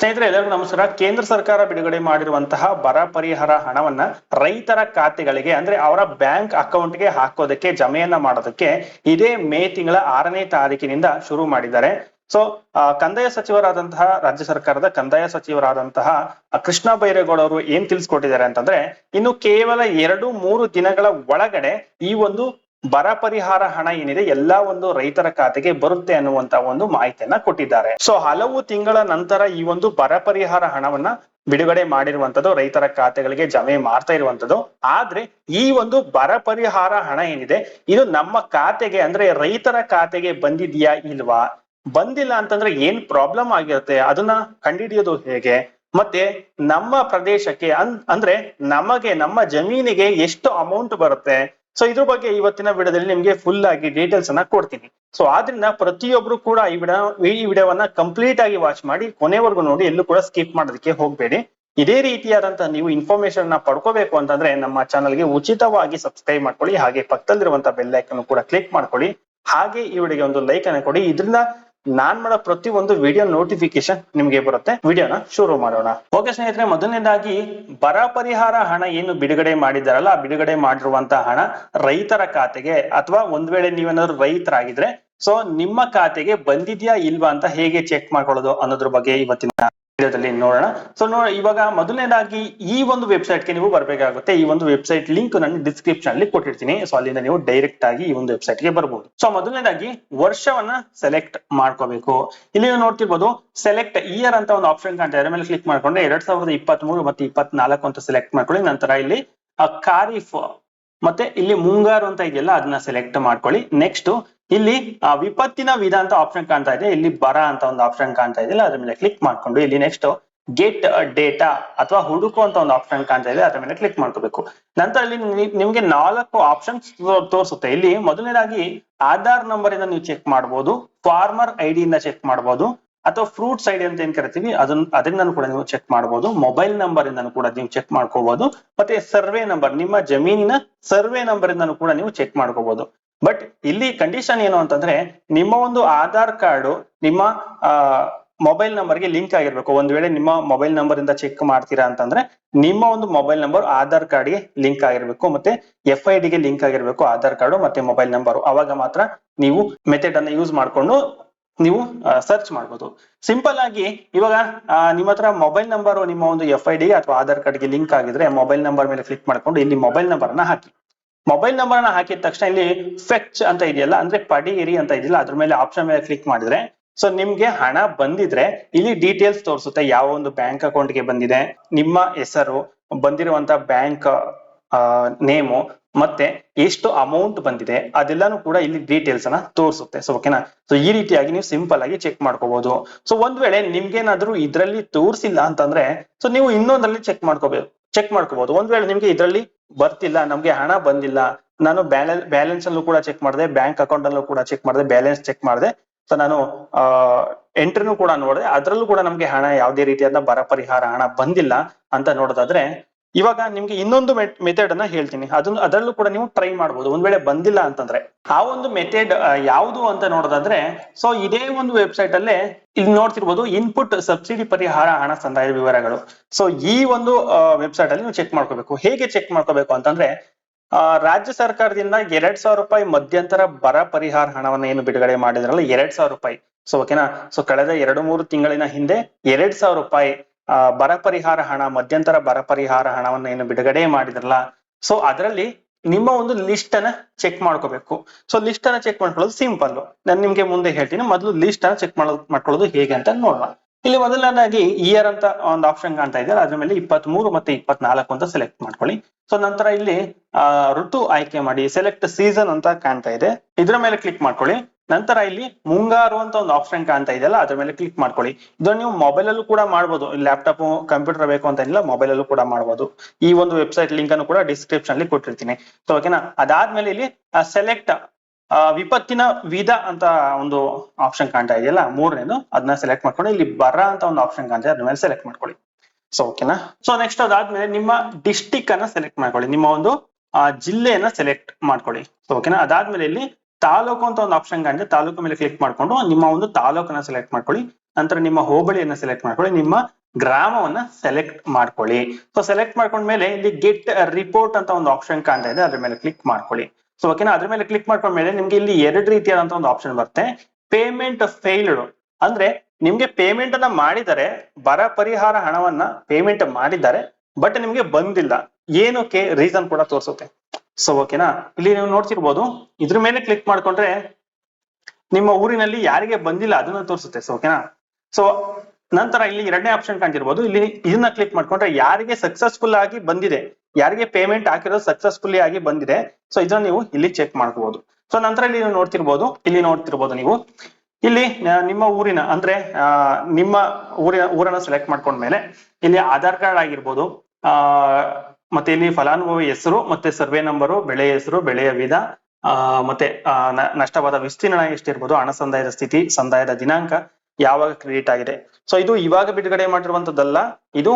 ಸ್ನೇಹಿತರೆ, ಎಲ್ಲರಿಗೂ ನಮಸ್ಕಾರ. ಕೇಂದ್ರ ಸರ್ಕಾರ ಬಿಡುಗಡೆ ಮಾಡಿರುವಂತಹ ಬರ ಪರಿಹಾರ ಹಣವನ್ನ ರೈತರ ಖಾತೆಗಳಿಗೆ, ಅಂದ್ರೆ ಅವರ ಬ್ಯಾಂಕ್ ಅಕೌಂಟ್ಗೆ ಹಾಕೋದಕ್ಕೆ, ಜಮೆಯನ್ನ ಮಾಡೋದಕ್ಕೆ ಇದೇ ಮೇ ತಿಂಗಳ ಆರನೇ ತಾರೀಕಿನಿಂದ ಶುರು ಮಾಡಿದ್ದಾರೆ. ಸೊ ಕಂದಾಯ ಸಚಿವರಾದಂತಹ ರಾಜ್ಯ ಸರ್ಕಾರದ ಕಂದಾಯ ಸಚಿವರಾದಂತಹ ಕೃಷ್ಣ ಬೈರೇಗೌಡ ಅವರು ಏನ್ ತಿಳಿಸ್ಕೊಟ್ಟಿದ್ದಾರೆ ಅಂತಂದ್ರೆ, ಇನ್ನು ಕೇವಲ ಎರಡು ಮೂರು ದಿನಗಳ ಒಳಗಡೆ ಈ ಒಂದು ಬರ ಪರಿಹಾರ ಹಣ ಏನಿದೆ ಎಲ್ಲಾ ಒಂದು ರೈತರ ಖಾತೆಗೆ ಬರುತ್ತೆ ಅನ್ನುವಂತ ಒಂದು ಮಾಹಿತಿಯನ್ನ ಕೊಟ್ಟಿದ್ದಾರೆ. ಸೊ ಹಲವು ತಿಂಗಳ ನಂತರ ಈ ಒಂದು ಬರ ಪರಿಹಾರ ಹಣವನ್ನ ಬಿಡುಗಡೆ ಮಾಡಿರುವಂತದ್ದು ರೈತರ ಖಾತೆಗಳಿಗೆ ಜಮೆ ಮಾಡ್ತಾ ಇರುವಂತದ್ದು ಆದ್ರೆ ಈ ಒಂದು ಬರ ಪರಿಹಾರ ಹಣ ಏನಿದೆ, ಇದು ನಮ್ಮ ಖಾತೆಗೆ ಅಂದ್ರೆ ರೈತರ ಖಾತೆಗೆ ಬಂದಿದ್ಯಾ ಇಲ್ವಾ? ಬಂದಿಲ್ಲ ಅಂತಂದ್ರೆ ಏನ್ ಪ್ರಾಬ್ಲಮ್ ಆಗಿರುತ್ತೆ? ಅದನ್ನ ಕಂಡಿಡಿಯೋದು ಹೇಗೆ? ಮತ್ತೆ ನಮ್ಮ ಪ್ರದೇಶಕ್ಕೆ ಅಂದ್ರೆ ನಮಗೆ, ನಮ್ಮ ಜಮೀನಿಗೆ ಎಷ್ಟು ಅಮೌಂಟ್ ಬರುತ್ತೆ? ಸೊ ಇದ್ರ ಬಗ್ಗೆ ಇವತ್ತಿನ ವಿಡಿಯೋದಲ್ಲಿ ನಿಮ್ಗೆ ಫುಲ್ ಆಗಿ ಡೀಟೇಲ್ಸ್ ಅನ್ನ ಕೊಡ್ತೀನಿ. ಸೊ ಆದ್ರಿಂದ ಪ್ರತಿಯೊಬ್ರು ಕೂಡ ಈ ವಿಡಿಯೋ ಈ ವಿಡಿಯೋವನ್ನ ಕಂಪ್ಲೀಟ್ ಆಗಿ ವಾಚ್ ಮಾಡಿ ಕೊನೆವರೆಗೂ ನೋಡಿ ಎಲ್ಲೂ ಕೂಡ ಸ್ಕಿಪ್ ಮಾಡೋದಕ್ಕೆ ಹೋಗ್ಬೇಡಿ. ಇದೇ ರೀತಿಯಾದಂತಹ ನೀವು ಇನ್ಫಾರ್ಮೇಶನ್ನ ಪಡ್ಕೋಬೇಕು ಅಂತಂದ್ರೆ ನಮ್ಮ ಚಾನಲ್ಗೆ ಉಚಿತವಾಗಿ ಸಬ್ಸ್ಕ್ರೈಬ್ ಮಾಡ್ಕೊಳ್ಳಿ. ಹಾಗೆ ಪಕ್ಕದಲ್ಲಿರುವಂತಹ ಬೆಲ್ ಐಕನ್ ಕೂಡ ಕ್ಲಿಕ್ ಮಾಡ್ಕೊಳ್ಳಿ. ಹಾಗೆ ಈ ವಿಡಿಯೋಗೆ ಒಂದು ಲೈಕ್ ಅನ್ನ ಕೊಡಿ. ಇದರಿಂದ ನಾನ್ ಮಾಡೋ ಪ್ರತಿ ಒಂದು ವಿಡಿಯೋ ನೋಟಿಫಿಕೇಶನ್ ನಿಮ್ಗೆ ಬರುತ್ತೆ. ವಿಡಿಯೋನ ಶುರು ಮಾಡೋಣ. ಓಕೆ ಸ್ನೇಹಿತರೆ, ಮೊದಲನೇದಾಗಿ ಬರ ಪರಿಹಾರ ಹಣ ಏನು ಬಿಡುಗಡೆ ಮಾಡಿದಾರಲ್ಲ ಆ ಬಿಡುಗಡೆ ಮಾಡಿರುವಂತಹ ಹಣ ರೈತರ ಖಾತೆಗೆ ಅಥವಾ ಒಂದ್ ವೇಳೆ ನೀವೇನಾದ್ರು ರೈತರಾಗಿದ್ರೆ ಸೊ ನಿಮ್ಮ ಖಾತೆಗೆ ಬಂದಿದ್ಯಾ ಇಲ್ವಾ ಅಂತ ಹೇಗೆ ಚೆಕ್ ಮಾಡ್ಕೊಳ್ಳೋದು ಅನ್ನೋದ್ರ ಬಗ್ಗೆ ಇವತ್ತಿನ ವಿಡಿಯೋದಲ್ಲಿ ನೋಡೋಣ. ಸೊ ನೋ ಇವಾಗ ಮೊದಲನೇದಾಗಿ ಈ ಒಂದು ವೆಬ್ಸೈಟ್ಗೆ ನೀವು ಬರಬೇಕಾಗುತ್ತೆ. ಈ ಒಂದು ವೆಬ್ಸೈಟ್ ಲಿಂಕ್ ನಾನು ಡಿಸ್ಕ್ರಿಪ್ಷನ್ ಅಲ್ಲಿ ಕೊಟ್ಟಿರ್ತೀನಿ. ಸೊ ಅಲ್ಲಿಂದ ನೀವು ಡೈರೆಕ್ಟ್ ಆಗಿ ಈ ಒಂದು ವೆಬ್ಸೈಟ್ಗೆ ಬರ್ಬೋದು. ಸೊ ಮೊದಲನೇದಾಗಿ ವರ್ಷವನ್ನ ಸೆಲೆಕ್ಟ್ ಮಾಡ್ಕೋಬೇಕು. ಇಲ್ಲಿ ನೀವು ನೋಡ್ತಿರ್ಬೋದು ಸೆಲೆಕ್ಟ್ ಇಯರ್ ಅಂತ ಒಂದು ಆಪ್ಷನ್ ಕಾಣ್ತಾ ಇದೆ. ಮೇಲೆ ಕ್ಲಿಕ್ ಮಾಡ್ಕೊಂಡ್ರೆ ಎರಡ್ ಸಾವಿರದ ಇಪ್ಪತ್ತ್ ಮೂರು ಮತ್ತೆ ಇಪ್ಪತ್ನಾಲ್ಕು ಅಂತ ಸೆಲೆಕ್ಟ್ ಮಾಡ್ಕೊಳ್ಳಿ. ನಂತರ ಇಲ್ಲಿ ಖಾರಿಫ್ ಮತ್ತೆ ಇಲ್ಲಿ ಮುಂಗಾರು ಅಂತ ಇದೆಯಲ್ಲ, ಅದನ್ನ ಸೆಲೆಕ್ಟ್ ಮಾಡ್ಕೊಳ್ಳಿ. ನೆಕ್ಸ್ಟ್ ಇಲ್ಲಿ ವಿಪತ್ತಿನ ವಿಧ ಅಂತ ಆಪ್ಷನ್ ಕಾಣ್ತಾ ಇದೆ. ಇಲ್ಲಿ ಬರ ಅಂತ ಒಂದು ಆಪ್ಷನ್ ಕಾಣ್ತಾ ಇದೆಯಲ್ಲ ಅದ್ರ ಮೇಲೆ ಕ್ಲಿಕ್ ಮಾಡ್ಕೊಂಡು, ಇಲ್ಲಿ ನೆಕ್ಸ್ಟ್ ಗೆಟ್ ಡೇಟಾ ಅಥವಾ ಹುಡುಕು ಅಂತ ಒಂದು ಆಪ್ಷನ್ ಕಾಣ್ತಾ ಇದೆ, ಅದ್ರ ಮೇಲೆ ಕ್ಲಿಕ್ ಮಾಡ್ಕೋಬೇಕು. ನಂತರ ಇಲ್ಲಿ ನಿಮ್ಗೆ ನಾಲ್ಕು ಆಪ್ಷನ್ಸ್ ತೋರಿಸುತ್ತೆ. ಇಲ್ಲಿ ಮೊದಲನೇದಾಗಿ, ಆಧಾರ್ ನಂಬರ್ ಇಂದ ನೀವು ಚೆಕ್ ಮಾಡಬಹುದು ಫಾರ್ಮರ್ ಐಡಿ ಇಂದ ಚೆಕ್ ಮಾಡಬಹುದು ಅಥವಾ ಫ್ರೂಟ್ ಸೈಡ್ ಅಂತ ಏನ್ ಕರಿತೀವಿ ಅದನ್ನ ಅದರಿಂದನೂ ಕೂಡ ನೀವು ಚೆಕ್ ಮಾಡಬಹುದು ಮೊಬೈಲ್ ನಂಬರ್ ಇಂದನೂ ಕೂಡ ನೀವು ಚೆಕ್ ಮಾಡ್ಕೋಬಹುದು ಮತ್ತೆ ಸರ್ವೆ ನಂಬರ್ ನಿಮ್ಮ ಜಮೀನಿನ ಸರ್ವೆ ನಂಬರ್ ಇಂದನೂ ಕೂಡ ನೀವು ಚೆಕ್ ಮಾಡ್ಕೋಬಹುದು ಬಟ್ ಇಲ್ಲಿ ಕಂಡೀಷನ್ ಏನು ಅಂತಂದ್ರೆ, ನಿಮ್ಮ ಒಂದು ಆಧಾರ್ ಕಾರ್ಡ್ ನಿಮ್ಮ ಮೊಬೈಲ್ ನಂಬರ್ಗೆ ಲಿಂಕ್ ಆಗಿರ್ಬೇಕು. ಒಂದ್ ವೇಳೆ ನಿಮ್ಮ ಮೊಬೈಲ್ ನಂಬರ್ ಇಂದ ಚೆಕ್ ಮಾಡ್ತೀರಾ ಅಂತಂದ್ರೆ, ನಿಮ್ಮ ಒಂದು ಮೊಬೈಲ್ ನಂಬರ್ ಆಧಾರ್ ಕಾರ್ಡ್ಗೆ ಲಿಂಕ್ ಆಗಿರ್ಬೇಕು. ಮತ್ತೆ ಎಫ್ ಐ ಡಿಗೆ ಲಿಂಕ್ ಆಗಿರ್ಬೇಕು ಆಧಾರ್ ಕಾರ್ಡ್ ಮತ್ತೆ ಮೊಬೈಲ್ ನಂಬರ್ ಅವಾಗ ಮಾತ್ರ ನೀವು ಮೆಥಡ್ ಅನ್ನ ಯೂಸ್ ಮಾಡ್ಕೊಂಡು ನೀವು ಸರ್ಚ್ ಮಾಡ್ಬೋದು. ಸಿಂಪಲ್ ಆಗಿ ಇವಾಗ ನಿಮ್ಮ ಹತ್ರ ಮೊಬೈಲ್ ನಂಬರ್ ನಿಮ್ಮ ಒಂದು ಎಫ್ ಐ ಡಿ ಅಥವಾ ಆಧಾರ್ ಕಾರ್ಡ್ಗೆ ಲಿಂಕ್ ಆಗಿದ್ರೆ ಮೊಬೈಲ್ ನಂಬರ್ ಮೇಲೆ ಕ್ಲಿಕ್ ಮಾಡ್ಕೊಂಡು ಇಲ್ಲಿ ಮೊಬೈಲ್ ನಂಬರ್ ಅನ್ನ ಹಾಕಿ. ಮೊಬೈಲ್ ನಂಬರ್ ಅನ್ನ ಹಾಕಿದ ತಕ್ಷಣ ಇಲ್ಲಿ ಫೆಚ್ ಅಂತ ಇದೆಯಲ್ಲ, ಅಂದ್ರೆ ಪಡಿಯಿರಿ ಅಂತ ಇದೆಯಲ್ಲ, ಅದ್ರ ಮೇಲೆ ಆಪ್ಷನ್ ಮೇಲೆ ಕ್ಲಿಕ್ ಮಾಡಿದ್ರೆ ಸೊ ನಿಮ್ಗೆ ಹಣ ಬಂದಿದ್ರೆ ಇಲ್ಲಿ ಡೀಟೇಲ್ಸ್ ತೋರಿಸುತ್ತೆ ಯಾವ ಒಂದು ಬ್ಯಾಂಕ್ ಅಕೌಂಟ್ಗೆ ಬಂದಿದೆ, ನಿಮ್ಮ ಹೆಸರು, ಬಂದಿರುವಂತ ಬ್ಯಾಂಕ್ ನೇಮು ಮತ್ತೆ ಎಷ್ಟು ಅಮೌಂಟ್ ಬಂದಿದೆ ಅದೆಲ್ಲಾನು ಕೂಡ ಇಲ್ಲಿ ಡೀಟೇಲ್ಸ್ ಅನ್ನ ತೋರಿಸುತ್ತೆ. ಸೊ ಓಕೆನಾ ಸೊ ಈ ರೀತಿಯಾಗಿ ನೀವು ಸಿಂಪಲ್ ಆಗಿ ಚೆಕ್ ಮಾಡ್ಕೋಬಹುದು ಸೊ ಒಂದ್ ವೇಳೆ ನಿಮ್ಗೇನಾದ್ರೂ ಇದ್ರಲ್ಲಿ ತೋರಿಸಿಲ್ಲ ಅಂತಂದ್ರೆ ಸೊ ನೀವು ಇನ್ನೊಂದ್ರಲ್ಲಿ ಚೆಕ್ ಮಾಡ್ಕೋಬೇಕು ಚೆಕ್ ಮಾಡ್ಕೋಬಹುದು ಒಂದ್ ವೇಳೆ ನಿಮ್ಗೆ ಇದ್ರಲ್ಲಿ ಬರ್ತಿಲ್ಲ, ನಮ್ಗೆ ಹಣ ಬಂದಿಲ್ಲ, ನಾನು ಬ್ಯಾಲೆನ್ಸ್ ಬ್ಯಾಲೆನ್ಸ್ ಅಲ್ಲೂ ಕೂಡ ಚೆಕ್ ಮಾಡಿದೆ ಬ್ಯಾಂಕ್ ಅಕೌಂಟ್ ಅಲ್ಲೂ ಕೂಡ ಚೆಕ್ ಮಾಡಿದೆ ಬ್ಯಾಲೆನ್ಸ್ ಚೆಕ್ ಮಾಡಿದೆ ಸೊ ನಾನು ಎಂಟ್ರಿನೂ ಕೂಡ ನೋಡಿದೆ, ಅದ್ರಲ್ಲೂ ಕೂಡ ನಮ್ಗೆ ಹಣ ಯಾವುದೇ ರೀತಿಯಾದ ಬರ ಪರಿಹಾರ ಹಣ ಬಂದಿಲ್ಲ ಅಂತ ನೋಡೋದಾದ್ರೆ ಇವಾಗ ನಿಮ್ಗೆ ಇನ್ನೊಂದು ಮೆಥಡ್ ಅನ್ನ ಹೇಳ್ತೀನಿ. ಅದನ್ನ ಅದರಲ್ಲೂ ಕೂಡ ನೀವು ಟ್ರೈ ಮಾಡ್ಬೋದು. ಒಂದ್ ವೇಳೆ ಬಂದಿಲ್ಲ ಅಂತಂದ್ರೆ. ಆ ಒಂದು ಮೆಥಡ್ ಯಾವುದು ಅಂತ ನೋಡೋದಾದ್ರೆ ಸೊ ಇದೇ ಒಂದು ವೆಬ್ಸೈಟ್ ಅಲ್ಲೇ ಇಲ್ಲಿ ನೋಡ್ತಿರ್ಬೋದು ಇನ್ಪುಟ್ ಸಬ್ಸಿಡಿ ಪರಿಹಾರ ಹಣ ಸಂದಾಯ ವಿವರಗಳು. ಸೊ ಈ ಒಂದು ವೆಬ್ಸೈಟ್ ಅಲ್ಲಿ ನೀವು ಚೆಕ್ ಮಾಡ್ಕೋಬೇಕು. ಹೇಗೆ ಚೆಕ್ ಮಾಡ್ಕೋಬೇಕು ಅಂತಂದ್ರೆ ರಾಜ್ಯ ಸರ್ಕಾರದಿಂದ ಎರಡ್ ಸಾವಿರ ರೂಪಾಯಿ ಮಧ್ಯಂತರ ಬರ ಪರಿಹಾರ ಹಣವನ್ನು ಏನು ಬಿಡುಗಡೆ ಮಾಡಿದ್ರಲ್ಲ, ಎರಡ್ ಸಾವಿರ ರೂಪಾಯಿ. ಸೊ ಓಕೆನಾ ಸೊ ಕಳೆದ ಎರಡು ಮೂರು ತಿಂಗಳಿನ ಹಿಂದೆ ಎರಡ್ ಸಾವಿರ ರೂಪಾಯಿ ಆ, ಬರ ಪರಿಹಾರ ಹಣ ಮಧ್ಯಂತರ ಬರ ಪರಿಹಾರ ಹಣವನ್ನ ಏನು ಬಿಡುಗಡೆ ಮಾಡಿದ್ರಲ್ಲ ಸೊ ಅದರಲ್ಲಿ ನಿಮ್ಮ ಒಂದು ಲಿಸ್ಟ್ ಅನ್ನ ಚೆಕ್ ಮಾಡ್ಕೋಬೇಕು. ಸೊ ಲಿಸ್ಟ್ ಅನ್ನ ಚೆಕ್ ಮಾಡ್ಕೊಳ್ಳೋದು ಸಿಂಪಲ್ ನಾನು ನಿಮ್ಗೆ ಮುಂದೆ ಹೇಳ್ತೀನಿ ಮೊದಲು ಲಿಸ್ಟ್ ಅನ್ನ ಚೆಕ್ ಮಾಡೋದು ಮಾಡ್ಕೊಳ್ಳೋದು ಹೇಗೆ ಅಂತ ನೋಡೋಣ ಇಲ್ಲಿ ಮೊದಲನೇದಾಗಿ ಇಯರ್ ಅಂತ ಒಂದು ಆಪ್ಷನ್ ಕಾಣ್ತಾ ಇದೆ ಅದ್ರ ಮೇಲೆ ಇಪ್ಪತ್ತ್ ಮೂರು ಮತ್ತೆ ಇಪ್ಪತ್ನಾಲ್ಕು ಅಂತ ಸೆಲೆಕ್ಟ್ ಮಾಡ್ಕೊಳ್ಳಿ. ಸೊ ನಂತರ ಇಲ್ಲಿ ಋತು ಆಯ್ಕೆ ಮಾಡಿ ಸೆಲೆಕ್ಟ್ ಸೀಸನ್ ಅಂತ ಕಾಣ್ತಾ ಇದೆ. ಇದ್ರ ಮೇಲೆ ಕ್ಲಿಕ್ ಮಾಡ್ಕೊಳ್ಳಿ. ನಂತರ ಇಲ್ಲಿ ಮುಂಗಾರು ಅಂತ ಒಂದು ಆಪ್ಷನ್ ಕಾಣ್ತಾ ಇದೆಯಲ್ಲ, ಅದ್ರ ಮೇಲೆ ಕ್ಲಿಕ್ ಮಾಡ್ಕೊಳ್ಳಿ. ಇದನ್ನ ನೀವು ಮೊಬೈಲ್ ಅಲ್ಲೂ ಕೂಡ ಮಾಡ್ಬೋದು. ಲ್ಯಾಪ್ಟಾಪ್ ಕಂಪ್ಯೂಟರ್ ಬೇಕು ಅಂತ ಏನಿಲ್ಲ ಮೊಬೈಲ್ ಅಲ್ಲೂ ಕೂಡ ಮಾಡ್ಬೋದು. ಈ ಒಂದು ವೆಬ್ಸೈಟ್ ಲಿಂಕ್ ಅನ್ನು ಕೂಡ ಡಿಸ್ಕ್ರಿಪ್ಷನ್ ಅಲ್ಲಿ ಕೊಟ್ಟಿರ್ತೀನಿ. ಸೊ ಓಕೆನಾ ಅದಾದ್ಮೇಲೆ ಇಲ್ಲಿ ಸೆಲೆಕ್ಟ್ ವಿಪತ್ತಿನ ವಿಧ ಅಂತ ಒಂದು ಆಪ್ಷನ್ ಕಾಣ್ತಾ ಇದೆಯಲ್ಲ, ಮೂರನೇದು, ಅದನ್ನ ಸೆಲೆಕ್ಟ್ ಮಾಡ್ಕೊಂಡು ಇಲ್ಲಿ ಬರ ಅಂತ ಒಂದು ಆಪ್ಷನ್ ಕಾಣ್ತಾ ಇದೆ, ಅದ್ರ ಮೇಲೆ ಸೆಲೆಕ್ಟ್ ಮಾಡ್ಕೊಳ್ಳಿ. ಸೊ ಓಕೆನಾ ಸೊ ನೆಕ್ಸ್ಟ್ ಅದಾದ್ಮೇಲೆ ನಿಮ್ಮ ಡಿಸ್ಟಿಕ್ ಅನ್ನ ಸೆಲೆಕ್ಟ್ ಮಾಡ್ಕೊಳ್ಳಿ. ನಿಮ್ಮ ಒಂದು ಜಿಲ್ಲೆಯನ್ನ ಸೆಲೆಕ್ಟ್ ಮಾಡ್ಕೊಳ್ಳಿ. ಸೊ ಓಕೆನಾ ಅದಾದ್ಮೇಲೆ ಇಲ್ಲಿ ತಾಲೂಕು ಅಂತ ಒಂದು ಆಪ್ಷನ್ ಕಾಣಿದೆ ತಾಲೂಕು ಮೇಲೆ ಕ್ಲಿಕ್ ಮಾಡ್ಕೊಂಡು ನಿಮ್ಮ ಒಂದು ತಾಲೂಕನ್ನ ಸೆಲೆಕ್ಟ್ ಮಾಡ್ಕೊಳ್ಳಿ. ನಂತರ ನಿಮ್ಮ ಹೋಬಳಿಯನ್ನ ಸೆಲೆಕ್ಟ್ ಮಾಡ್ಕೊಳ್ಳಿ. ನಿಮ್ಮ ಗ್ರಾಮವನ್ನ ಸೆಲೆಕ್ಟ್ ಮಾಡ್ಕೊಳ್ಳಿ. ಸೊ ಸೆಲೆಕ್ಟ್ ಮಾಡ್ಕೊಂಡ್ಮೇಲೆ ಇಲ್ಲಿ ಗೆಟ್ ರಿಪೋರ್ಟ್ ಅಂತ ಒಂದು ಆಪ್ಷನ್ ಕಾಣ್ತಾ ಇದೆ. ಅದ್ರ ಮೇಲೆ ಕ್ಲಿಕ್ ಮಾಡ್ಕೊಳ್ಳಿ. ಸೊ ಓಕೆನಾ ಅದ್ರ ಮೇಲೆ ಕ್ಲಿಕ್ ಮಾಡ್ಕೊಂಡ್ಮೇಲೆ ನಿಮ್ಗೆ ಇಲ್ಲಿ ಎರಡು ರೀತಿಯಾದಂತ ಒಂದು ಆಪ್ಷನ್ ಬರುತ್ತೆ. ಪೇಮೆಂಟ್ ಫೇಲ್ಡ್ ಅಂದ್ರೆ ನಿಮ್ಗೆ ಪೇಮೆಂಟ್ ಅನ್ನ ಮಾಡಿದರೆ ಬರ ಪರಿಹಾರ ಹಣವನ್ನ ಪೇಮೆಂಟ್ ಮಾಡಿದ್ದಾರೆ ಬಟ್ ನಿಮ್ಗೆ ಬಂದಿಲ್ಲ. ಏನಕ್ಕೆ? ರೀಸನ್ ಕೂಡ ತೋರಿಸುತ್ತೆ. ಸೊ ಓಕೆನಾ ಇಲ್ಲಿ ನೀವು ನೋಡ್ತಿರ್ಬೋದು. ಇದ್ರ ಮೇಲೆ ಕ್ಲಿಕ್ ಮಾಡ್ಕೊಂಡ್ರೆ ನಿಮ್ಮ ಊರಿನಲ್ಲಿ ಯಾರಿಗೆ ಬಂದಿಲ್ಲ ಅದನ್ನ ತೋರಿಸುತ್ತೆ. ಸೊ ಓಕೆನಾ ಸೊ ನಂತರ ಇಲ್ಲಿ ಎರಡನೇ ಆಪ್ಷನ್ ಕಾಣ್ತಿರ್ಬೋದು. ಇಲ್ಲಿ ಇದನ್ನ ಕ್ಲಿಕ್ ಮಾಡ್ಕೊಂಡ್ರೆ ಯಾರಿಗೆ ಸಕ್ಸಸ್ಫುಲ್ ಆಗಿ ಬಂದಿದೆ, ಯಾರಿಗೆ ಪೇಮೆಂಟ್ ಹಾಕಿರೋದು ಸಕ್ಸಸ್ಫುಲ್ಲಿ ಆಗಿ ಬಂದಿದೆ ಸೊ ಇದನ್ನ ನೀವು ಇಲ್ಲಿ ಚೆಕ್ ಮಾಡ್ಕೋಬಹುದು ಸೊ ನಂತರ ಇಲ್ಲಿ ನೀವು ನೋಡ್ತಿರ್ಬೋದು, ಇಲ್ಲಿ ನೋಡ್ತಿರ್ಬೋದು ನೀವು. ಇಲ್ಲಿ ನಿಮ್ಮ ಊರಿನ, ಅಂದ್ರೆ ನಿಮ್ಮ ಊರಿನ, ಊರನ್ನ ಸೆಲೆಕ್ಟ್ ಮಾಡ್ಕೊಂಡ್ಮೇಲೆ ಇಲ್ಲಿ ಆಧಾರ್ ಕಾರ್ಡ್ ಆಗಿರ್ಬೋದು, ಆ ಮತ್ತೆ ಇಲ್ಲಿ ಫಲಾನುಭವಿ ಹೆಸರು, ಮತ್ತೆ ಸರ್ವೆ ನಂಬರು, ಬೆಳೆ ಹೆಸರು, ಬೆಳೆಯ ವಿಧ ಮತ್ತೆ ನಷ್ಟವಾದ ವಿಸ್ತೀರ್ಣ ಎಷ್ಟಿರ್ಬೋದು, ಹಣ ಸಂದಾಯದ ಸ್ಥಿತಿ, ಸಂದಾಯದ ದಿನಾಂಕ, ಯಾವಾಗ ಕ್ರೆಡಿಟ್ ಆಗಿದೆ. ಸೊ ಇದು ಇವಾಗ ಬಿಡುಗಡೆ ಮಾಡಿರುವಂತದ್ದಲ್ಲ, ಇದು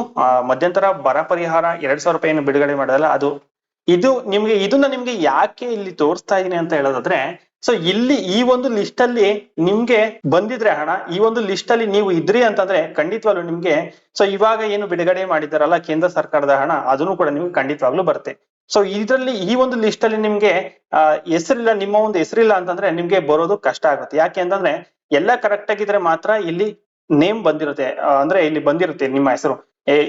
ಮಧ್ಯಂತರ ಬರ ಪರಿಹಾರ ಎರಡ್ ಸಾವಿರ ರೂಪಾಯಿಯನ್ನು ಬಿಡುಗಡೆ ಮಾಡಲ್ಲ ಅದು, ಇದು ನಿಮ್ಗೆ, ಇದನ್ನ ನಿಮ್ಗೆ ಯಾಕೆ ಇಲ್ಲಿ ತೋರಿಸ್ತಾ ಇದೀನಿ ಅಂತ ಹೇಳೋದಾದ್ರೆ ಸೊ ಇಲ್ಲಿ ಈ ಒಂದು ಲಿಸ್ಟ್ ಅಲ್ಲಿ ನಿಮ್ಗೆ ಬಂದಿದ್ರೆ ಹಣ, ಈ ಒಂದು ಲಿಸ್ಟ್ ಅಲ್ಲಿ ನೀವು ಇದ್ರಿ ಅಂತಂದ್ರೆ ಖಂಡಿತವಾಗ್ಲೂ ನಿಮ್ಗೆ ಸೊ ಇವಾಗ ಏನು ಬಿಡುಗಡೆ ಮಾಡಿದಾರಲ್ಲ ಕೇಂದ್ರ ಸರ್ಕಾರದ ಹಣ, ಅದನ್ನು ಕೂಡ ನಿಮ್ಗೆ ಖಂಡಿತವಾಗ್ಲೂ ಬರುತ್ತೆ. ಸೊ ಇದರಲ್ಲಿ ಈ ಒಂದು ಲಿಸ್ಟ್ ಅಲ್ಲಿ ನಿಮ್ಗೆ ಹೆಸರಿಲ್ಲ, ನಿಮ್ಮ ಒಂದು ಹೆಸರಿಲ್ಲ ಅಂತಂದ್ರೆ ನಿಮ್ಗೆ ಬರೋದು ಕಷ್ಟ ಆಗುತ್ತೆ. ಯಾಕೆ ಅಂತಂದ್ರೆ ಎಲ್ಲ ಕರೆಕ್ಟ್ ಆಗಿದ್ರೆ ಮಾತ್ರ ಇಲ್ಲಿ ನೇಮ್ ಬಂದಿರುತ್ತೆ. ಅಂದ್ರೆ ಇಲ್ಲಿ ಬಂದಿರುತ್ತೆ ನಿಮ್ಮ ಹೆಸರು.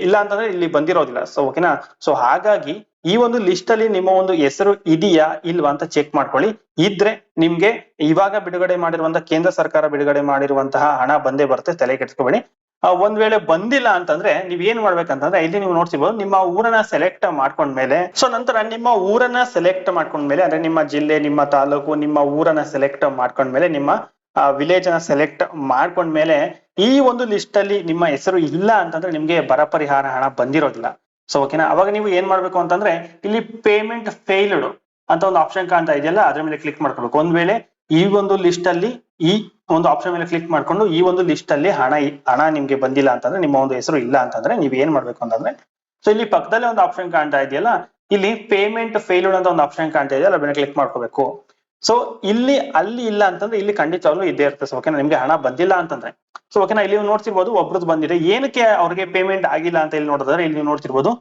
ಇಲ್ಲ ಅಂತಂದ್ರೆ ಇಲ್ಲಿ ಬಂದಿರೋದಿಲ್ಲ. ಸೊ ಓಕೆನಾ ಸೊ ಹಾಗಾಗಿ ಈ ಒಂದು ಲಿಸ್ಟ್ ಅಲ್ಲಿ ನಿಮ್ಮ ಒಂದು ಹೆಸರು ಇದೆಯಾ ಇಲ್ವಾ ಅಂತ ಚೆಕ್ ಮಾಡ್ಕೊಳ್ಳಿ. ಇದ್ರೆ ನಿಮ್ಗೆ ಇವಾಗ ಬಿಡುಗಡೆ ಮಾಡಿರುವಂತಹ ಕೇಂದ್ರ ಸರ್ಕಾರ ಬಿಡುಗಡೆ ಮಾಡಿರುವಂತಹ ಹಣ ಬಂದೇ ಬರುತ್ತೆ, ತಲೆ ಕೆಡ್ಸ್ಕೊಬೇಡಿ. ಒಂದ್ ವೇಳೆ ಬಂದಿಲ್ಲ ಅಂತಂದ್ರೆ ನೀವ್ ಏನ್ ಮಾಡ್ಬೇಕಂತಂದ್ರೆ ಇಲ್ಲಿ ನೀವು ನೋಡ್ತಿರ್ಬೋದು, ನಿಮ್ಮ ಊರನ್ನ ಸೆಲೆಕ್ಟ್ ಮಾಡ್ಕೊಂಡ್ಮೇಲೆ ಸೊ ನಂತರ ನಿಮ್ಮ ಊರನ್ನ ಸೆಲೆಕ್ಟ್ ಮಾಡ್ಕೊಂಡ್ಮೇಲೆ, ಅಂದ್ರೆ ನಿಮ್ಮ ಜಿಲ್ಲೆ, ನಿಮ್ಮ ತಾಲೂಕು, ನಿಮ್ಮ ಊರನ್ನ ಸೆಲೆಕ್ಟ್ ಮಾಡ್ಕೊಂಡ್ಮೇಲೆ, ನಿಮ್ಮ ವಿಲೇಜ್ ಅನ್ನ ಸೆಲೆಕ್ಟ್ ಮಾಡ್ಕೊಂಡ್ಮೇಲೆ ಈ ಒಂದು ಲಿಸ್ಟ್ ಅಲ್ಲಿ ನಿಮ್ಮ ಹೆಸರು ಇಲ್ಲ ಅಂತಂದ್ರೆ ನಿಮ್ಗೆ ಬರ ಪರಿಹಾರ ಹಣ ಬಂದಿರೋದಿಲ್ಲ. ಸೊ ಓಕೆನಾ ಅವಾಗ ನೀವು ಏನ್ ಮಾಡ್ಬೇಕು ಅಂತಂದ್ರೆ, ಇಲ್ಲಿ ಪೇಮೆಂಟ್ ಫೇಲ್ಡ್ ಅಂತ ಒಂದು ಆಪ್ಷನ್ ಕಾಣ್ತಾ ಇದೆಯಲ್ಲ, ಅದ್ರ ಮೇಲೆ ಕ್ಲಿಕ್ ಮಾಡ್ಕೊಬೇಕು ಒಂದ್ ವೇಳೆ ಈ ಒಂದು ಲಿಸ್ಟ್ ಅಲ್ಲಿ ಈ ಒಂದು ಆಪ್ಷನ್ ಮೇಲೆ ಕ್ಲಿಕ್ ಮಾಡ್ಕೊಂಡು ಈ ಒಂದು ಲಿಸ್ಟ್ ಅಲ್ಲಿ ಹಣ ಹಣ ನಿಮ್ಗೆ ಬಂದಿಲ್ಲ ಅಂತಂದ್ರೆ, ನಿಮ್ಮ ಒಂದು ಹೆಸರು ಇಲ್ಲ ಅಂತಂದ್ರೆ ನೀವ್ ಏನ್ ಮಾಡ್ಬೇಕು ಅಂತಂದ್ರೆ ಸೊ ಇಲ್ಲಿ ಪಕ್ಕದಲ್ಲೇ ಒಂದು ಆಪ್ಷನ್ ಕಾಣ್ತಾ ಇದೆಯಲ್ಲ, ಇಲ್ಲಿ ಪೇಮೆಂಟ್ ಫೇಲ್ಡ್ ಅಂತ ಒಂದು ಆಪ್ಷನ್ ಕಾಣ್ತಾ ಇದೆಯಲ್ಲ ಮೇಲೆ ಕ್ಲಿಕ್ ಮಾಡ್ಕೋಬೇಕು ಸೊ ಇಲ್ಲಿ, ಅಲ್ಲಿ ಇಲ್ಲ ಅಂತಂದ್ರೆ ಇಲ್ಲಿ ಖಂಡಿತವಾಗ್ಲೂ ಇದ್ದೇ ಇರ್ತದೆ ಓಕೆನಾ ನಿಮ್ಗೆ ಹಣ ಬಂದಿಲ್ಲ ಅಂತಂದ್ರೆ ಸೊ ಓಕೆನಾ ಇಲ್ಲಿ ನೀವು ನೋಡ್ತಿರ್ಬೋದು ಒಬ್ರದ್ದು ಬಂದಿದೆ. ಏನಕ್ಕೆ ಅವ್ರಿಗೆ ಪೇಮೆಂಟ್ ಆಗಿಲ್ಲ ಅಂತ ಇಲ್ಲಿ ನೋಡಿದ್ರೆ, ಇಲ್ಲಿ ನೀವು ನೋಡ್ತಿರ್ಬೋದು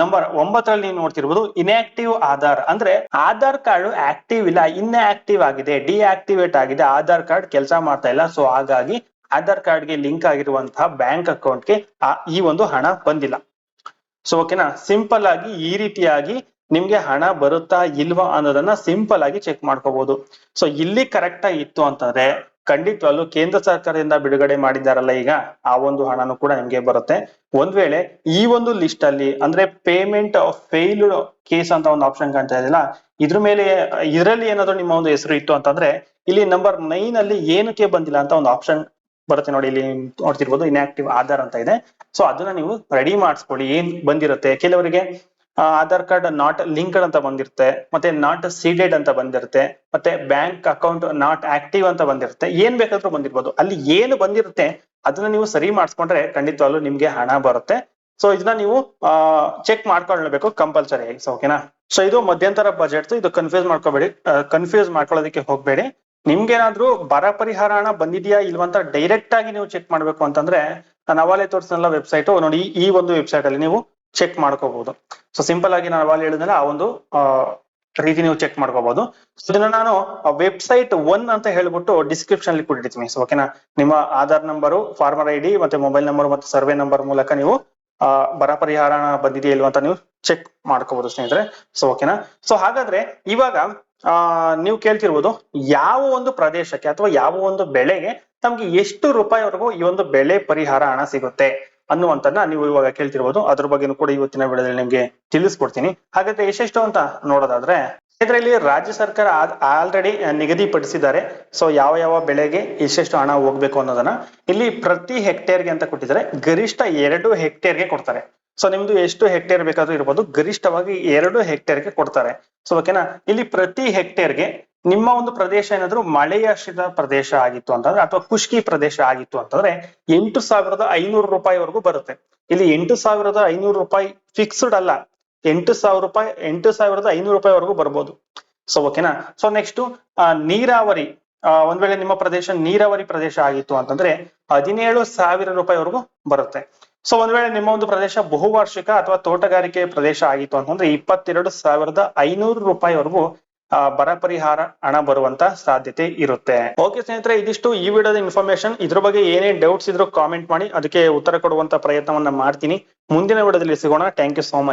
ನಂಬರ್ ಒಂಬತ್ತರಲ್ಲಿ ನೀವು ನೋಡ್ತಿರ್ಬೋದು ಇನ್ಆಕ್ಟಿವ್ ಆಧಾರ್. ಅಂದ್ರೆ ಆಧಾರ್ ಕಾರ್ಡ್ ಆಕ್ಟಿವ್ ಇಲ್ಲ ಇನ್ಆಕ್ಟಿವ್ ಆಗಿದೆ ಡಿಆಕ್ಟಿವೇಟ್ ಆಗಿದೆ, ಆಧಾರ್ ಕಾರ್ಡ್ ಕೆಲಸ ಮಾಡ್ತಾ ಇಲ್ಲ. ಸೊ ಹಾಗಾಗಿ ಆಧಾರ್ ಕಾರ್ಡ್ಗೆ ಲಿಂಕ್ ಆಗಿರುವಂತಹ ಬ್ಯಾಂಕ್ ಅಕೌಂಟ್ಗೆ ಈ ಒಂದು ಹಣ ಬಂದಿಲ್ಲ. ಸೊ ಓಕೆನಾ ಸಿಂಪಲ್ ಆಗಿ, ಈ ರೀತಿಯಾಗಿ ನಿಮ್ಗೆ ಹಣ ಬರುತ್ತಾ ಇಲ್ವಾ ಅನ್ನೋದನ್ನ ಸಿಂಪಲ್ ಆಗಿ ಚೆಕ್ ಮಾಡ್ಕೋಬಹುದು ಸೊ ಇಲ್ಲಿ ಕರೆಕ್ಟ್ ಆಗಿ ಇತ್ತು ಅಂತಂದ್ರೆ ಖಂಡಿತವಾಗ್ಲೂ ಕೇಂದ್ರ ಸರ್ಕಾರದಿಂದ ಬಿಡುಗಡೆ ಮಾಡಿದ್ದಾರಲ್ಲ ಈಗ ಆ ಒಂದು ಹಣನೂ ಕೂಡ ನಿಮ್ಗೆ ಬರುತ್ತೆ. ಒಂದ್ ವೇಳೆ ಈ ಒಂದು ಲಿಸ್ಟ್ ಅಲ್ಲಿ ಅಂದ್ರೆ ಪೇಮೆಂಟ್ ಫೇಲ್ಡ್ ಕೇಸ್ ಅಂತ ಒಂದು ಆಪ್ಷನ್ ಕಾಣ್ತಾ ಇದೆಯಲ್ಲ ಇದ್ರ ಮೇಲೆ, ಇದರಲ್ಲಿ ಏನಾದ್ರು ನಿಮ್ಮ ಒಂದು ಹೆಸರು ಇತ್ತು ಅಂತಂದ್ರೆ ಇಲ್ಲಿ ನಂಬರ್ ನೈನ್ ಅಲ್ಲಿ ಏನಕ್ಕೆ ಬಂದಿಲ್ಲ ಅಂತ ಒಂದು ಆಪ್ಷನ್ ಬರುತ್ತೆ ನೋಡಿ, ಇಲ್ಲಿ ನೋಡ್ತಿರ್ಬೋದು ಇನ್ಆಕ್ಟಿವ್ ಆಧಾರ್ ಅಂತ ಇದೆ. ಸೊ ಅದನ್ನ ನೀವು ರೆಡಿ ಮಾಡಿಸ್ಕೊಳ್ಳಿ, ಏನ್ ಬಂದಿರುತ್ತೆ. ಕೆಲವರಿಗೆ ಆಧಾರ್ ಕಾರ್ಡ್ ನಾಟ್ ಲಿಂಕ್ಡ್ ಅಂತ ಬಂದಿರುತ್ತೆ, ಮತ್ತೆ ನಾಟ್ ಸೀಡೆಡ್ ಅಂತ ಬಂದಿರುತ್ತೆ, ಮತ್ತೆ ಬ್ಯಾಂಕ್ ಅಕೌಂಟ್ ನಾಟ್ ಆಕ್ಟಿವ್ ಅಂತ ಬಂದಿರುತ್ತೆ, ಏನ್ ಬೇಕಾದ್ರೂ ಬಂದಿರ್ಬೋದು. ಅಲ್ಲಿ ಏನು ಬಂದಿರುತ್ತೆ, ಅದನ್ನ ನೀವು ಸರಿ ಮಾಡಿಸ್ಕೊಂಡ್ರೆ ಖಂಡಿತವಾಗ್ಲೂ ನಿಮ್ಗೆ ಹಣ ಬರುತ್ತೆ. ಸೊ ಇದನ್ನ ನೀವು ಚೆಕ್ ಮಾಡ್ಕೊಳ್ಬೇಕು ಕಂಪಲ್ಸರಿ ಸೊ ಓಕೆನಾ ಸೊ ಇದು ಮಧ್ಯಂತರ ಬಜೆಟ್ ಇದು ಕನ್ಫ್ಯೂಸ್ ಮಾಡ್ಕೋಬೇಡಿ ಕನ್ಫ್ಯೂಸ್ ಮಾಡ್ಕೊಳ್ಳೋದಕ್ಕೆ ಹೋಗ್ಬೇಡಿ. ನಿಮ್ಗೇನಾದ್ರೂ ಬರ ಪರಿಹಾರ ಹಣ ಬಂದಿದ್ಯಾ ಇಲ್ವಂತ ಡೈರೆಕ್ಟ್ ಆಗಿ ನೀವು ಚೆಕ್ ಮಾಡ್ಬೇಕು ಅಂತಂದ್ರೆ ನಾನು ಅವಾಲೆ ವೆಬ್ಸೈಟ್ ನೋಡಿ ಈ ಒಂದು ವೆಬ್ಸೈಟ್ ಅಲ್ಲಿ ನೀವು ಚೆಕ್ ಮಾಡ್ಕೋಬಹುದು ಸೊ ಸಿಂಪಲ್ ಆಗಿ ನಾನು ಅವಾಗ ಹೇಳಿದ್ನಲ್ಲ, ಆ ಒಂದು ರೀತಿ ನೀವು ಚೆಕ್ ಮಾಡ್ಕೋಬಹುದು ಸೊ ಇದನ್ನ ನಾನು ವೆಬ್ಸೈಟ್ ಒನ್ ಅಂತ ಹೇಳ್ಬಿಟ್ಟು ಡಿಸ್ಕ್ರಿಪ್ಷನ್ ಅಲ್ಲಿ ಕೊಟ್ಟಿರ್ತೀನಿ. ಸೊ ಓಕೆನಾ ನಿಮ್ಮ Aadhaar number farmer I D ಮತ್ತೆ ಮೊಬೈಲ್ ನಂಬರ್ ಮತ್ತೆ ಸರ್ವೆ ನಂಬರ್ ಮೂಲಕ ನೀವು ಬರ ಪರಿಹಾರ ಬಂದಿದೆಯಾ ಇಲ್ವಾ ಅಂತ ನೀವು ಚೆಕ್ ಮಾಡ್ಕೋಬಹುದು ಸ್ನೇಹಿತರೆ. ಸೊ ಓಕೆನಾ ಸೊ ಹಾಗಾದ್ರೆ ಇವಾಗ ನೀವು ಕೇಳ್ತಿರ್ಬೋದು, ಯಾವ ಒಂದು ಪ್ರದೇಶಕ್ಕೆ ಅಥವಾ ಯಾವ ಒಂದು ಬೆಳೆಗೆ ನಮ್ಗೆ ಎಷ್ಟು ರೂಪಾಯಿವರೆಗೂ ಈ ಒಂದು ಬೆಳೆ ಪರಿಹಾರ ಹಣ ಸಿಗುತ್ತೆ? ಅನ್ನುವಂತನ್ನ ನೀವು ಇವಾಗ ಕೇಳ್ತಿರ್ಬೋದು. ಅದ್ರ ಬಗ್ಗೆನೂ ಕೂಡ ಇವತ್ತಿನ ವಿಡಿಯೋದಲ್ಲಿ ನಿಮ್ಗೆ ತಿಳಿಸ್ಕೊಡ್ತೀನಿ. ಹಾಗಾದ್ರೆ ಎಷ್ಟೆಷ್ಟು ಅಂತ ನೋಡೋದಾದ್ರೆ, ಇದರಲ್ಲಿ ರಾಜ್ಯ ಸರ್ಕಾರ ಆಲ್ರೆಡಿ ನಿಗದಿಪಡಿಸಿದ್ದಾರೆ. ಸೊ ಯಾವ ಯಾವ ಬೆಳೆಗೆ ಎಷ್ಟೆಷ್ಟು ಹಣ ಹೋಗ್ಬೇಕು ಅನ್ನೋದನ್ನ ಇಲ್ಲಿ ಪ್ರತಿ ಹೆಕ್ಟೇರ್ಗೆ ಅಂತ ಕೊಟ್ಟಿದ್ದಾರೆ. ಗರಿಷ್ಠ ಎರಡು ಹೆಕ್ಟೇರ್ಗೆ ಕೊಡ್ತಾರೆ. ಸೊ ನಿಮ್ದು ಎಷ್ಟು ಹೆಕ್ಟೇರ್ ಬೇಕಾದ್ರೂ ಇರ್ಬೋದು, ಗರಿಷ್ಠವಾಗಿ ಎರಡು ಹೆಕ್ಟೇರ್ಗೆ ಕೊಡ್ತಾರೆ. ಸೊ ಓಕೆನಾ ಇಲ್ಲಿ ಪ್ರತಿ ಹೆಕ್ಟೇರ್ಗೆ ನಿಮ್ಮ ಒಂದು ಪ್ರದೇಶ ಏನಾದ್ರು ಮಳೆಯಾಶ್ರಿತ ಪ್ರದೇಶ ಆಗಿತ್ತು ಅಂತಂದ್ರೆ ಅಥವಾ ಖುಷ್ಕಿ ಪ್ರದೇಶ ಆಗಿತ್ತು ಅಂತಂದ್ರೆ ಎಂಟು ಸಾವಿರದ ಐನೂರು ರೂಪಾಯಿವರೆಗೂ ಬರುತ್ತೆ. ಇಲ್ಲಿ ಎಂಟು ಸಾವಿರದ ಐನೂರು ರೂಪಾಯಿ ಫಿಕ್ಸ್ಡ್ ಅಲ್ಲ. ಎಂಟು ಸಾವಿರ ರೂಪಾಯಿ, ಎಂಟು ಸಾವಿರದ ಐನೂರು ರೂಪಾಯಿವರೆಗೂ ಬರ್ಬೋದು. ಸೊ ಓಕೆನಾ ಸೊ ನೆಕ್ಸ್ಟ್ ನೀರಾವರಿ. ಒಂದ್ ವೇಳೆ ನಿಮ್ಮ ಪ್ರದೇಶ ನೀರಾವರಿ ಪ್ರದೇಶ ಆಗಿತ್ತು ಅಂತಂದ್ರೆ ಹದಿನೇಳು ಸಾವಿರ ರೂಪಾಯಿವರೆಗೂ ಬರುತ್ತೆ. ಸೊ ಒಂದ್ ವೇಳೆ ನಿಮ್ಮ ಒಂದು ಪ್ರದೇಶ ಬಹುವಾರ್ಷಿಕ ಅಥವಾ ತೋಟಗಾರಿಕೆ ಪ್ರದೇಶ ಆಗಿತ್ತು ಅಂತಂದ್ರೆ ಇಪ್ಪತ್ತೆರಡು ಸಾವಿರದ ಐನೂರು ರೂಪಾಯಿವರೆಗೂ ಬರ ಪರಿಹಾರ ಹಣ ಬರುವಂತ ಸಾಧ್ಯತೆ ಇರುತ್ತೆ. ಓಕೆ ಸ್ನೇಹಿತರೆ, ಇದಿಷ್ಟು ಈ ವಿಡಿಯೋದ ಇನ್ಫಾರ್ಮೇಶನ್ ಇದ್ರ ಬಗ್ಗೆ ಏನೇ ಡೌಟ್ಸ್ ಇದ್ರು ಕಾಮೆಂಟ್ ಮಾಡಿ, ಅದಕ್ಕೆ ಉತ್ತರ ಕೊಡುವಂತ ಪ್ರಯತ್ನವನ್ನ ಮಾಡ್ತೀನಿ. ಮುಂದಿನ ವಿಡಿಯೋದಲ್ಲಿ ಸಿಗೋಣ. Thank you so much